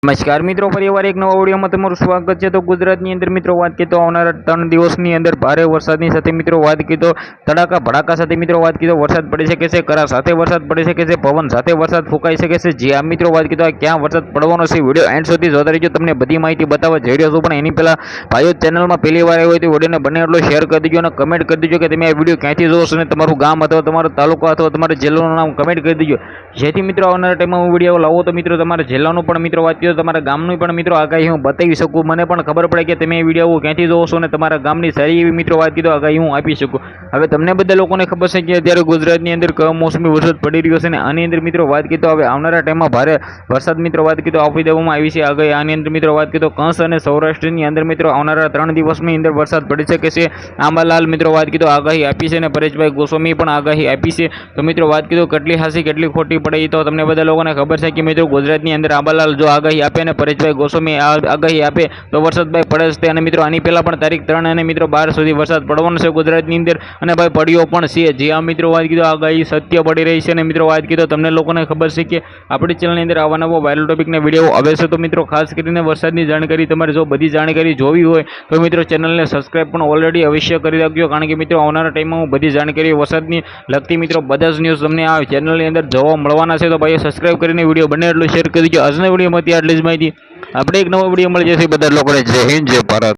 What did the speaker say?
નમસ્કાર મિત્રો, ફરીવાર એક નવા ઓડિયોમાં તમારું સ્વાગત છે. તો ગુજરાતની અંદર મિત્રો, વાત કીધો આવનારા ત્રણ દિવસની અંદર ભારે વરસાદની સાથે મિત્રો, વાત કીધો તડાકા ભડાકા સાથે મિત્રો, વાત કીધો વરસાદ પડી શકે છે કરા સાથે વરસાદ પડી શકે છે પવન સાથે વરસાદ ફૂંકાઈ શકે છે? જે આ મિત્રો, વાત કીધો ક્યાં વરસાદ પડવાનો છે વીડિયો એન્ડ સુધી જોતા રહીજો. તમને બધી માહિતી બતાવવા જઈ રહ્યો છું, પણ એની પહેલા ભાઈઓ ચેનલમાં પહેલી વાર આવ્યો હોય તો વિડીયોને બને એટલો શેર કરી દેજો અને કમેન્ટ કરી દેજો કે તમે આ વીડિયો ક્યાંથી જોશો અને તમારું ગામ અથવા તમારો તાલુકો અથવા તમારા જિલ્લાનું નામ કમેન્ટ કરી દેજો. જેથી મિત્રો, આવનારા ટાઈમમાં હું વીડિયો લાવો તો મિત્રો, તમારા જિલ્લાનું પણ મિત્રો, વાત તો તમારા ગામનું પણ મિત્રો આગાહી હું બતાવી શકું. મને પણ ખબર પડે કે તમે એ વીડિયો ક્યાંથી જોવો છો અને તમારા ગામની સારી એવી મિત્રો વાત કીધો, આગાહી હું આપી શકું. હવે તમને બધા લોકોને ખબર છે કે અત્યારે ગુજરાતની અંદર કમોસમી વરસાદ પડી રહ્યો છે અને આની અંદર મિત્રો વાત કીધો, હવે આવનારા ટાઈમમાં ભારે વરસાદ મિત્રો વાત કીધો, આપી દેવામાં આવી છે. આગાહી આની અંદર મિત્રો વાત કીધો કંસ અને સૌરાષ્ટ્રની અંદર મિત્રો આવનારા ત્રણ દિવસની અંદર વરસાદ પડી શકે છે. આંબાલાલ મિત્રો વાત કીધો, આગાહી આપી છે અને પરેશભાઈ ગોસ્વામી પણ આગાહી આપી છે. તો મિત્રો વાત કીધો, કેટલી હાસી, કેટલી ખોટી પડે તો તમને બધા લોકોને ખબર છે કે મિત્રો ગુજરાતની અંદર આંબાલાલ જો આગાહી આપે અને પરેશભાઈ ગોસ્વામી આગાહી આપે તો વરસાદ ભાઈ પડે છે. અને મિત્રો, આની પહેલાં પણ તારીખ ત્રણ અને મિત્રો બાર સુધી વરસાદ પડવાનો છે ગુજરાતની અંદર. અને ભાઈ, પડ્યો પણ છે. જે આ મિત્રો વાત કીધો આગાહી સત્ય પડી રહી છે. અને મિત્રો, વાત કીધો, તમને લોકોને ખબર છે કે આપણી ચેનલની અંદર આવા નવો વાયરલ ટોપિકના વીડિયો આવે છે. તો મિત્રો, ખાસ કરીને વરસાદની જાણકારી તમારે જો બધી જાણકારી જોવી હોય, તો મિત્રો ચેનલને સબસ્ક્રાઈબ પણ ઓલરેડી અવશ્ય કરી રાખજો. કારણ કે મિત્રો, આવનારા ટાઈમમાં હું બધી જાણકારી વરસાદની લગતી મિત્રો બધા જ ન્યૂઝ તમને આ ચેનલની અંદર જોવા મળવાના છે. તો ભાઈ સબસ્ક્રાઈબ કરીને વીડિયો બને એટલું શેર કરી દીજો આજના વિડીયોમાંથી ત્યાં આટલી જ માહિતી આપણે એક નવો વીડિયો મળી જશે બધા લોકોને જય હિન્દ, જય ભારત.